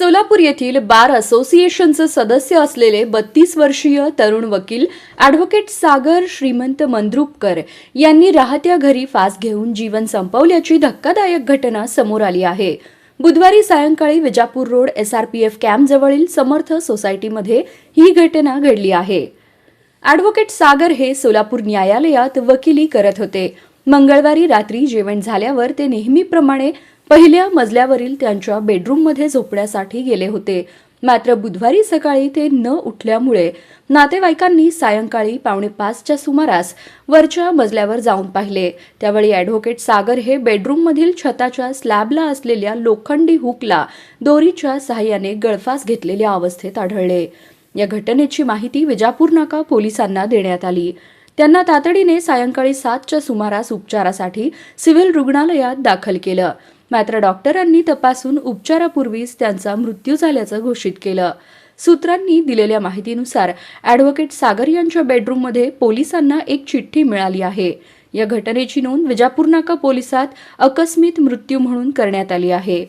सोलापूर येथील बार असोसिएशनचे सदस्य असलेले बत्तीस वर्षीय तरुण वकील ॲडव्होकेट सागर श्रीमंत मंद्रुपकर यांनी राहत्या घरी फास घेऊन जीवन संपवल्याची धक्कादायक घटना समोर आली आहे. बुधवारी सायंकाळी विजापूर रोड एसआरपीएफ कॅम्पजवळील समर्थ सोसायटीमध्ये ही घटना घडली आहे. ॲडव्होकेट सागर हे सोलापूर न्यायालयात वकिली करत होते. मंगळवारी रात्री जेवण झाल्यावर ते नेहमीप्रमाणे पहिल्या मजल्यावरील त्यांच्या बेडरूममध्ये झोपण्यासाठी गेले होते. मात्र बुधवारी सकाळी ते न उठल्यामुळे नातेवाईकांनी सायंकाळी पावणे पाचच्या सुमारास वरच्या मजल्यावर जाऊन पाहिले. त्यावेळी ॲडव्होकेट सागर हे बेडरूममधील छताच्या स्लॅबला असलेल्या लोखंडी हुकला दोरीच्या सहाय्याने गळफास घेतलेल्या अवस्थेत आढळले. या घटनेची माहिती विजापूर नाका पोलिसांना देण्यात आली. त्यांना तातडीने सायंकाळी सातच्या सुमारास उपचारासाठी सिव्हिल रुग्णालयात दाखल केलं. मात्र डॉक्टरांनी तपासून उपचारापूर्वीच त्यांचा मृत्यू झाल्याचं घोषित केलं. सूत्रांनी दिलेल्या माहितीनुसार ॲडव्होकेट सागर यांच्या बेडरूममध्ये पोलिसांना एक चिठ्ठी मिळाली आहे. या घटनेची नोंद विजापूर नाका पोलिसात अकस्मित मृत्यू म्हणून करण्यात आली आहे.